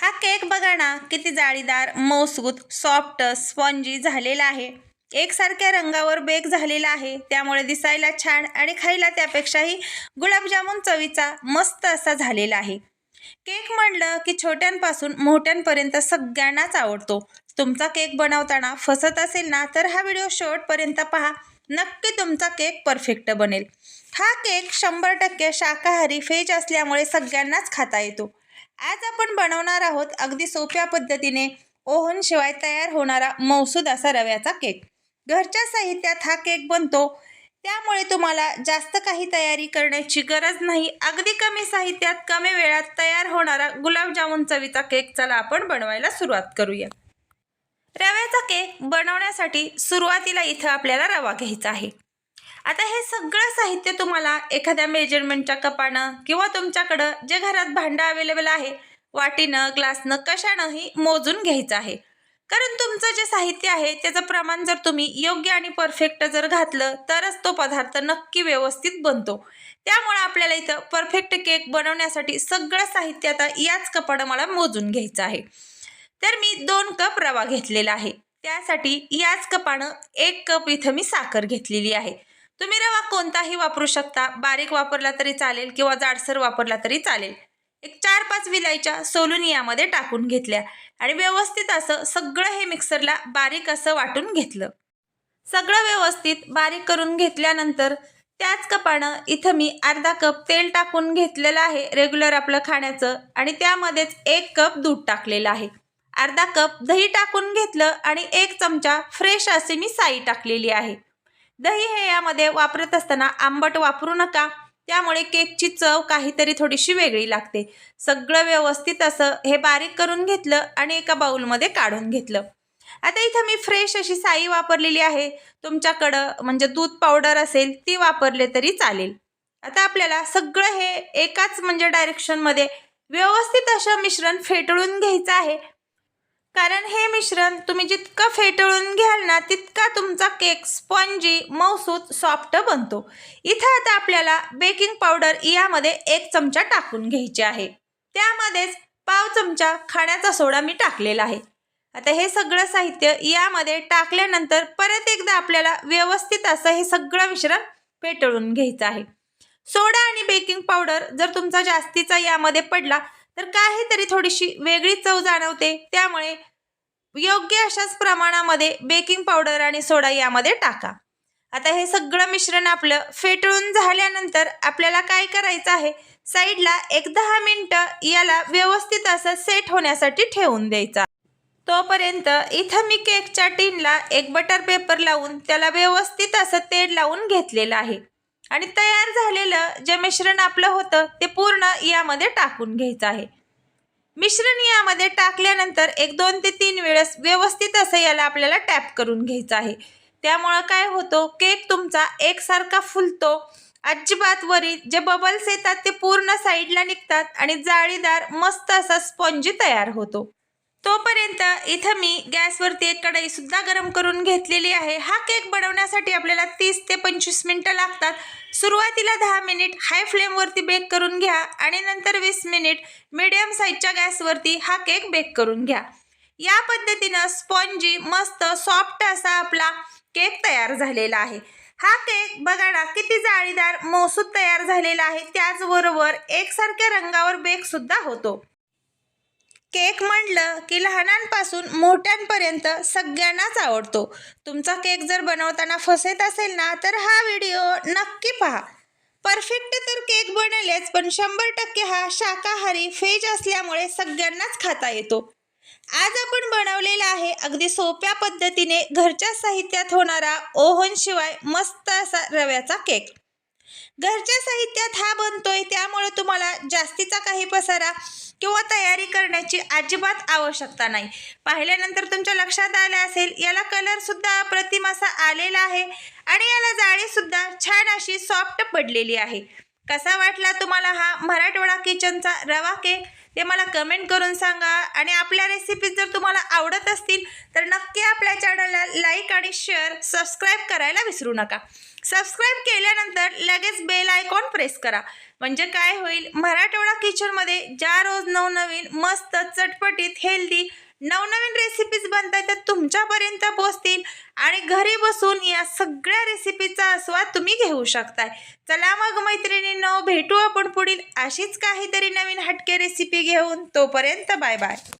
हा केक बघा ना किती जाळीदार मौसूद सॉफ्ट स्पॉन्जी झालेला आहे. एकसारख्या रंगावर बेक झालेला आहे. त्यामुळे दिसायला छान आणि खायला त्यापेक्षाही गुलाबजामुन चवीचा मस्त असा झालेला आहे. केक म्हणलं की छोट्यांपासून मोठ्यांपर्यंत सगळ्यांनाच आवडतो. तुमचा केक बनवताना फसत असेल ना तर हा व्हिडिओ शेवटपर्यंत पहा. नक्की तुमचा केक परफेक्ट बनेल. हा केक शंभर टक्के शाकाहारी फेज असल्यामुळे सगळ्यांनाच खाता येतो. आज आपण बनवणार आहोत अगदी सोप्या पद्धतीने ओव्हनशिवाय तयार होणारा मौसूद असा रव्याचा केक. घरच्या साहित्यात हा केक बनतो. त्यामुळे तुम्हाला जास्त काही तयारी करण्याची गरज नाही. अगदी कमी साहित्यात कमी वेळात तयार होणारा गुलाबजामुन चवीचा केक चला आपण बनवायला सुरुवात करूया. रव्याचा केक बनवण्यासाठी सुरुवातीला इथं आपल्याला रवा घ्यायचा आहे. आता हे सगळं साहित्य तुम्हाला एखाद्या मेजरमेंटच्या कपानं किंवा तुमच्याकडं जे घरात भांडं अवेलेबल आहे वाटीनं ग्लासनं कशानंही मोजून घ्यायचं आहे. कारण तुमचं जे साहित्य आहे त्याचं प्रमाण जर तुम्ही योग्य आणि परफेक्ट जर घातलं तरच तो पदार्थ नक्की व्यवस्थित बनतो. त्यामुळे आपल्याला इथं परफेक्ट केक बनवण्यासाठी सगळं साहित्य आता याच कपानं मला मोजून घ्यायचं आहे. तर मी दोन कप रवा घेतलेला आहे. त्यासाठी याच कपानं एक कप इथं मी साखर घेतलेली आहे. तुम्ही रवा कोणताही वापरू शकता. बारीक वापरला तरी चालेल किंवा जाडसर वापरला तरी चालेल. एक चार पाच विलायच्या सोलून यामध्ये टाकून घेतल्या आणि व्यवस्थित असं सगळं हे मिक्सरला बारीक असं वाटून घेतलं. सगळं व्यवस्थित बारीक करून घेतल्यानंतर त्याच कपानं इथं मी अर्धा कप तेल टाकून घेतलेलं आहे रेग्युलर आपलं खाण्याचं आणि त्यामध्येच एक कप दूध टाकलेलं आहे. अर्धा कप दही टाकून घेतलं आणि एक चमचा फ्रेश अशी मी साई टाकलेली आहे. दही हे यामध्ये वापरत असताना आंबट वापरू नका. त्यामुळे केकची चव काहीतरी थोडीशी वेगळी लागते. सगळं व्यवस्थित असं हे बारीक करून घेतलं आणि एका बाउलमध्ये काढून घेतलं. आता इथं मी फ्रेश अशी साई वापरलेली आहे. तुमच्याकडं म्हणजे दूध पावडर असेल ती वापरले तरी चालेल. आता आपल्याला सगळं हे एकाच म्हणजे डायरेक्शनमध्ये व्यवस्थित असं मिश्रण फेटळून घ्यायचं आहे. कारण हे मिश्रण तुम्ही जितकं फेटळून घ्याल ना तितका तुमचा केक स्पॉन्जी मौसूद सॉफ्ट बनतो. इथं आता आपल्याला बेकिंग पावडर यामध्ये एक चमचा टाकून घ्यायची आहे. त्यामध्येच पाव चमचा खाण्याचा सोडा मी टाकलेला आहे. आता हे सगळं साहित्य यामध्ये टाकल्यानंतर परत एकदा आपल्याला व्यवस्थित असं हे सगळं मिश्रण फेटळून घ्यायचं आहे. सोडा आणि बेकिंग पावडर जर तुमचा जास्तीचा यामध्ये पडला तर काहीतरी थोडीशी वेगळी चव जाणवते. त्यामुळे योग्य अशाच प्रमाणामध्ये बेकिंग पावडर आणि सोडा यामध्ये टाका. आता हे सगळं मिश्रण आपलं फेटळून झाल्यानंतर आपल्याला काय करायचं आहे? साईडला एक दहा मिनटं याला व्यवस्थित असं सेट होण्यासाठी ठेवून द्यायचा. तोपर्यंत इथं मी केकच्या टीनला एक बटर पेपर लावून त्याला व्यवस्थित असं तेल लावून घेतलेलं आहे. आणि तयार झालेलं जे मिश्रण आपलं होतं ते पूर्ण यामध्ये टाकून घ्यायचं आहे. मिश्रण यामध्ये टाकल्यानंतर एक दोन ते तीन वेळेस व्यवस्थित असं याला आपल्याला टॅप करून घ्यायचं आहे. त्यामुळं काय होतो केक तुमचा एकसारखा फुलतो. अजिबात वरी जे बबल्स येतात ते पूर्ण साईडला निघतात आणि जाळीदार मस्त असा स्पॉन्जी तयार होतो. तोपर्यंत इथं मी गॅसवरती एक कढईसुद्धा गरम करून घेतलेली आहे. हा केक बनवण्यासाठी आपल्याला तीस ते पंचवीस मिनटं लागतात. सुरुवातीला दहा मिनिट हाय फ्लेमवरती बेक करून घ्या आणि नंतर वीस मिनिट मिडियम साईजच्या गॅसवरती हा केक बेक करून घ्या. या पद्धतीनं स्पॉन्जी मस्त सॉफ्ट असा आपला केक तयार झालेला आहे. हा केक बघा ना किती जाळीदार मोसूद तयार झालेला आहे. त्याचबरोबर एकसारख्या रंगावर बेकसुद्धा होतो. केक म्हणलं की लहानांपासून मोठ्यांपर्यंत सगळ्यांनाच आवडतो. तुमचा केक जर बनवताना फसत असेल ना तर हा व्हिडिओ नक्की पहा. परफेक्ट तर केक बनेलच पण शंभर टक्के हा शाकाहारी फेज असल्यामुळे सगळ्यांनाच खाता येतो. आज आपण बनवलेला आहे अगदी सोप्या पद्धतीने घरच्या साहित्यात होणारा ओव्हनशिवाय मस्त असा रव्याचा केक. घरच्या साहित्यात हा बनतोय त्यामुळे तुम्हाला जास्तीचा काही पसारा किंवा तयारी करण्याची अजिबात आवश्यकता नाही. पाहिल्यानंतर तुमच्या लक्षात आलं असेल याला कलरसुद्धा अप्रतिम असा आलेला आहे आणि याला जाळीसुद्धा छान अशी सॉफ्ट पडलेली आहे. कसा वाटला तुम्हाला हा मराठवाडा किचनचा रवा केक ते मला कमेंट करून सांगा आणि आपल्या रेसिपीज जर तुम्हाला आवडत असतील तर नक्की आपल्या चॅनलला लाईक आणि शेअर सबस्क्राईब करायला विसरू नका. सबस्क्राईब केल्यानंतर लगेच बेल आयकॉन प्रेस करा. म्हणजे काय होईल? मराठवाडा किचनमध्ये ज्या रोज नवनवीन मस्त चटपटीत हेल्दी नवनवीन रेसिपीज बनताय त्या तुमच्यापर्यंत पोचतील आणि घरी बसून या सगळ्या रेसिपीचा आस्वाद तुम्ही घेऊ शकताय. चला मग मैत्रिणींनो भेटू आपण पुढील अशीच काहीतरी नवीन हटके रेसिपी घेऊन. तोपर्यंत बाय बाय